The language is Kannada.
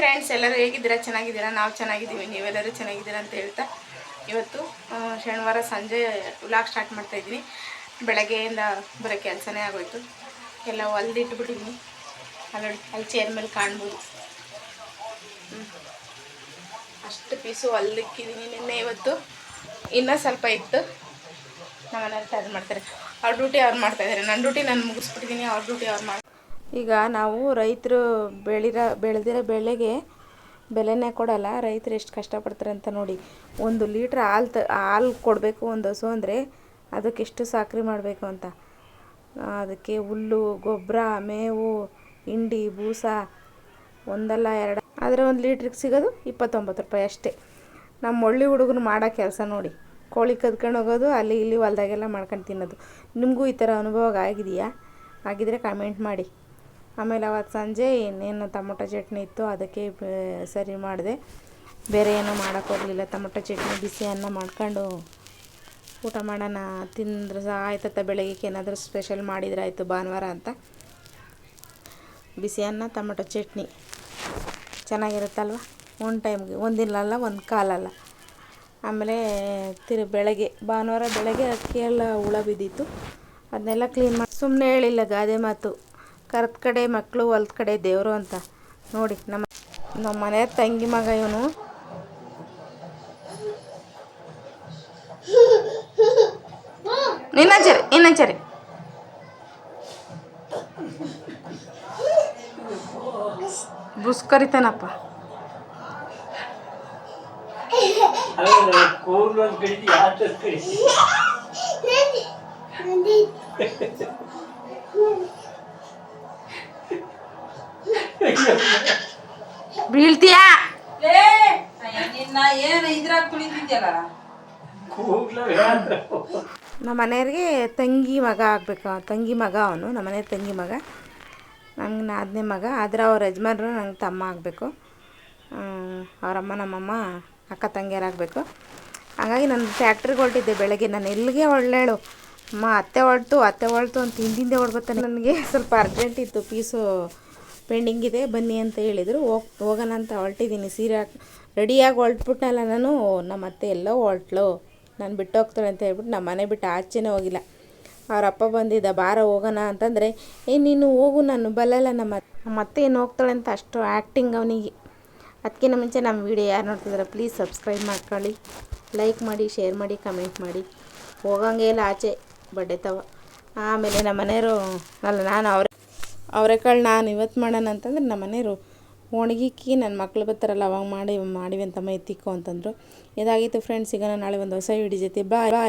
ಫ್ರೆಂಡ್ಸ್ ಎಲ್ಲರೂ ಹೇಗಿದ್ದೀರಾ? ಚೆನ್ನಾಗಿದ್ದೀರಾ? ನಾವು ಚೆನ್ನಾಗಿದ್ದೀವಿ, ನೀವೆಲ್ಲರೂ ಚೆನ್ನಾಗಿದ್ದೀರಾ ಅಂತ ಹೇಳ್ತಾ ಇವತ್ತು ಶನಿವಾರ ಸಂಜೆ ವ್ಲಾಗ್ ಸ್ಟಾರ್ಟ್ ಮಾಡ್ತಾ ಇದ್ದೀನಿ. ಬೆಳಗ್ಗೆಯಿಂದ ಬರೋ ಕೆಲಸನೇ ಆಗೋಯ್ತು. ಎಲ್ಲ ಹೊಲ್ದಿಟ್ಬಿಟ್ಟಿದ್ದೀನಿ ಅಲ್ಲಿ ಅಲ್ಲಿ ಚೇರ್ ಮೇಲೆ ಕಾಣ್ಬೋದು. ಅಷ್ಟು ಪೀಸು ಹೊಲ್ದಿಕ್ಕಿದ್ದೀನಿ ನಿನ್ನೆ ಇವತ್ತು. ಇನ್ನೂ ಸ್ವಲ್ಪ ಇತ್ತು. ನಮ್ಮನೆಯವ್ರು ಟರ್ನ್ ಮಾಡ್ತಾರೆ. ಅವ್ರ ಡ್ಯೂಟಿ ಅವ್ರು ಮಾಡ್ತಾಯಿದ್ದಾರೆ ನನ್ನ ಡ್ಯೂಟಿ ನಾನು ಮುಗಿಸ್ಬಿಟ್ಟಿದ್ದೀನಿ ಅವ್ರ ಡ್ಯೂಟಿ ಅವ್ರು ಮಾಡಿ ಈಗ ನಾವು ರೈತರು ಬೆಳಿರೋ, ಬೆಳೆದಿರೋ ಬೆಳೆಗೆ ಬೆಲೆನೇ ಕೊಡಲ್ಲ. ರೈತರು ಎಷ್ಟು ಕಷ್ಟಪಡ್ತಾರೆ ಅಂತ ನೋಡಿ. ಒಂದು ಲೀಟ್ರ್ ಹಾಲು ತ, ಹಾಲು ಕೊಡಬೇಕು ಒಂದು ಹಸು ಅಂದರೆ ಅದಕ್ಕೆ ಎಷ್ಟು ಸಾಕ್ರಿ ಮಾಡಬೇಕು ಅಂತ? ಅದಕ್ಕೆ ಹುಲ್ಲು ಗೊಬ್ಬರ ಮೇವು, ಹಿಂಡಿ, ಬೂಸ ಒಂದಲ್ಲ ಎರಡು. ಆದರೆ ಒಂದು ಲೀಟ್ರಿಗೆ ಸಿಗೋದು ಇಪ್ಪತ್ತೊಂಬತ್ತು ರೂಪಾಯಿ ಅಷ್ಟೇ. ನಮ್ಮ ಒಳ್ಳೆ ಹುಡುಗರು ಮಾಡೋ ಕೆಲಸ ನೋಡಿ. ಕೋಳಿ ಕದ್ಕೊಂಡು ಹೋಗೋದು, ಅಲ್ಲಿ ಇಲ್ಲಿ ಹೊಲ್ದಾಗೆಲ್ಲ ಮಾಡ್ಕೊಂಡು ತಿನ್ನೋದು. ನಿಮಗೂ ಈ ಥರ ಅನುಭವ ಆಗಿದೆಯಾ? ಆಗಿದ್ದರೆ ಕಮೆಂಟ್ ಮಾಡಿ. ಆಮೇಲೆ ಅವತ್ತು ಸಂಜೆ ಇನ್ನೇನು ಟೊಮೊಟೊ ಚಟ್ನಿ ಇತ್ತು, ಅದಕ್ಕೆ ಸರಿ ಮಾಡಿದೆ. ಬೇರೆ ಏನೂ ಮಾಡೋಕ್ಕೆ ಹೋಗಲಿಲ್ಲ. ಟೊಮೊಟೊ ಚಟ್ನಿ ಬಿಸಿ ಅನ್ನ ಮಾಡ್ಕೊಂಡು ಊಟ ಮಾಡೋಣ, ತಿಂದ್ರೆ ಸಹ ಆಯ್ತತ್ತ. ಬೆಳಗ್ಗೆ ಏನಾದರೂ ಸ್ಪೆಷಲ್ ಮಾಡಿದ್ರೆ ಆಯಿತು ಭಾನುವಾರ ಅಂತ. ಬಿಸಿ ಅನ್ನ ಟೊಮೊಟೊ ಚಟ್ನಿ. ಚೆನ್ನಾಗಿರುತ್ತಲ್ವ? ಒಂದು ಟೈಮ್ಗೆ, ಒಂದಿನಲ್ಲ, ಒಂದು ಕಾಲಲ್ಲ. ಆಮೇಲೆ ತಿರು, ಬೆಳಗ್ಗೆ, ಭಾನುವಾರ ಬೆಳಗ್ಗೆ ಅಕ್ಕಿ ಎಲ್ಲ ಹುಳ ಬಿದ್ದಿತ್ತು. ಅದನ್ನೆಲ್ಲ ಕ್ಲೀನ್ ಮಾಡಿ ಸುಮ್ಮನೆ ಹೇಳಿಲ್ಲ ಗಾದೆ ಮಾತು. ಕರೆದ ಕಡೆ ಮಕ್ಕಳು ಹೊಲ್ದ ಕಡೆ ದೇವರು ಅಂತ. ನೋಡಿ ನಮ್ಮ ನಮ್ಮ ಮನೆ ತಂಗಿ ಮಗ ಇವನು. ಇನ್ನೊಂಚರಿ ಇನ್ನೊಂಚರಿ ಬುಸ್ ಕರಿತಾನಪ್ಪ ಬೀಳ್ತೀಯಾ? ನಮ್ಮ ಮನೆಯವ್ರಿಗೆ ತಂಗಿ ಮಗ ಆಗಬೇಕು. ತಂಗಿ ಮಗ ಅವನು ನಮ್ಮ ಮನೆ ತಂಗಿ ಮಗ. ನನಗೆ ನಾದನೇ ಮಗ. ಆದರೆ ಅವ್ರ ಯಜಮಾನ್ರು ನಂಗೆ ತಮ್ಮ ಆಗಬೇಕು. ಅವರಮ್ಮ ನಮ್ಮಮ್ಮ ಅಕ್ಕ ತಂಗಿಯರಾಗಬೇಕು ಹಾಗಾಗಿ ನಾನು ಫ್ಯಾಕ್ಟ್ರಿಗೆ ಹೊರಟಿದ್ದೆ ಬೆಳಗ್ಗೆ. ನಾನು ಎಲ್ಲಿಗೆ ಒಳ್ಳೆಳು ಅಮ್ಮ ಅತ್ತೆ ಹೊಳ್ತು ಅತ್ತೆ ಹೊಳ್ತು ಅಂತ ಹಿಂದಿಂದೆ ಹೊಡ್ಬೇಕು ನನಗೆ ಸ್ವಲ್ಪ ಅರ್ಜೆಂಟ್ ಇತ್ತು ಪೀಸು ಪೆಂಡಿಂಗ್ ಇದೆ, ಬನ್ನಿ ಅಂತ ಹೇಳಿದರು. ಹೋಗ್, ಹೋಗೋಣ ಅಂತ ಹೊರಟಿದ್ದೀನಿ. ಸೀರೆ ಹಾಕಿ, ರೆಡಿಯಾಗಿ ಹೊರಟ್ಬಿಟ್ನಲ್ಲ ನಾನು, ನಮ್ಮ ಅತ್ತೆ ಎಲ್ಲೋ ಹೊರಟ್ಲು ನಾನು ಬಿಟ್ಟು ಹೋಗ್ತಾಳೆ ಅಂತ ಹೇಳ್ಬಿಟ್ಟು ನಮ್ಮ ಮನೆ ಬಿಟ್ಟು ಆಚೆನೇ ಹೋಗಿಲ್ಲ. ಅವ್ರ ಅಪ್ಪ ಬಂದಿದ್ದ, ಬಾರ, ಹೋಗೋಣ ಅಂತಂದರೆ, ಏ, ನೀನು ಹೋಗು, ನಾನು ಬಲ್ಲಲ್ಲ ನಮ್ಮ ನಮ್ಮ ಅತ್ತೆ ಏನು ಹೋಗ್ತಾಳೆ ಅಂತ ಅಷ್ಟು ಆ್ಯಕ್ಟಿಂಗ್ ಅವನಿಗೆ. ಅದಕ್ಕಿಂತ ಮುಂಚೆ ನಮ್ಮ ವೀಡಿಯೋ ಯಾರು ನೋಡ್ತಿದ್ದಾರೆ ಪ್ಲೀಸ್ ಸಬ್ಸ್ಕ್ರೈಬ್ ಮಾಡ್ಕೊಳ್ಳಿ. ಲೈಕ್ ಮಾಡಿ ಶೇರ್ ಮಾಡಿ ಕಮೆಂಟ್ ಮಾಡಿ. ಹೋಗಂಗೆ ಇಲ್ಲ ಆಚೆ, ಬಡ್ಡೆ ತವ. ಆಮೇಲೆ ನಮ್ಮ ಮನೆಯವರು, ಅಲ್ಲ, ನಾನು ಅವ್ರೆ ಅವರೆಕಾಳು ನಾನು ಇವತ್ತು ಮಾಡೋಣ ಅಂತಂದ್ರೆ ನಮ್ಮ ಮನೆಯವರು ಒಣಗಿಕ್ಕಿ ನನ್ನ ಮಕ್ಳು ಬರ್ತಾರಲ್ಲ, ಅವಾಗ ಮಾಡಿ ಮಾಡಿವಿ ಅಂತಮ್ಮ ಎತ್ತಿಕ್ಕೋ ಅಂತಂದರು. ಇದಾಗಿತ್ತು ಫ್ರೆಂಡ್ಸ್ ಈಗ ನಾಳೆ ಒಂದು ಹೊಸ ವಿಡಿಯೋ ಜೊತೆ ಬಾಯ್ ಬಾಯ್